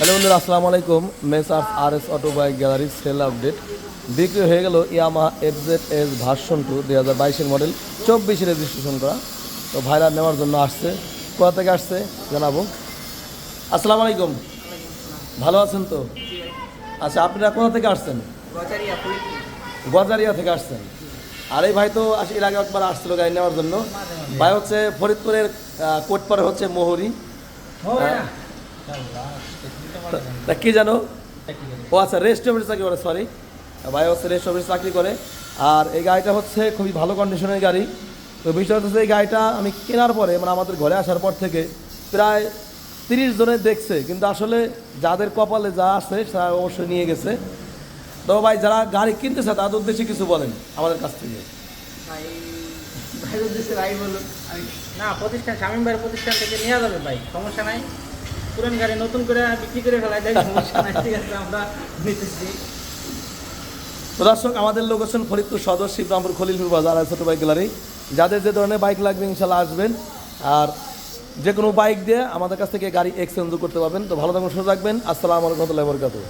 Hello বন্ধুরা আসসালামু আলাইকুম। Messrs R S auto bike gallery sale update. বিক্রি হয়ে গেল Yamaha FZ S version two দুই হাজার বাইশের মডেল চব্বিশে রেজিস্ট্রেশন করা। তো ভাইরা নেওয়ার জন্য আসছে। কোথা থেকে আসছে জানাব। আসসালামু আলাইকুম। ভালো আছেন তো? আচ্ছা আপনারা কোথা থেকে আসছেন? গজারিয়া থেকে আসছেন। আর এই ভাই তো আস- এর আগে একবার আসছিল গাড়ি নেওয়ার জন্য। ভাই হচ্ছে ফরিদপুরের কোটপাড়ে হচ্ছে মোহরি। তা কি জানো? ও আচ্ছা রেস্ট অফিস চাকরি করে সরি ভাই হচ্ছে রেস্ট অফিস চাকরি করে। আর এই গাড়িটা হচ্ছে খুবই ভালো কন্ডিশনের গাড়ি। তো বিষয় হচ্ছে এই গাড়িটা আমি কেনার পরে মানে আমাদের ঘরে আসার পর থেকে প্রায় তিরিশ জনে দেখছে। কিন্তু আসলে যাদের কপালে যা আছে তারা অবশ্যই নিয়ে গেছে। তো ভাই, যারা গাড়ি কিনতেছে, তাদের উদ্দেশ্যে কিছু বলেন আমাদের কাছ থেকে। উদ্দেশ্যে না, প্রতিষ্ঠান শামীম ভাইয়ের প্রতিষ্ঠান থেকে নেওয়া যাবে ভাই, সমস্যা নাই। পুরান গাড়ি নতুন করে বিক্রি করে ফেলাই ঠিক আছে, আমরা নিতেছি। তো দর্শক, আমাদের লোকেশন ফরিদপুর সদর, শিবরামপুর খলিলপুর বাজার আর ছোটো বাইক গ্যালারি যাদের যে ধরনের বাইক লাগবে, ইনশাল্লাহ আসবেন। আর যে কোনো বাইক দিয়ে আমাদের কাছ থেকে গাড়ি এক্সচেঞ্জ করতে পারবেন। তো ভালো থাকুন সুযোগ রাখবেন আসসালামু আলাইকুম রহমতুল্লাহ বরকাতুহ।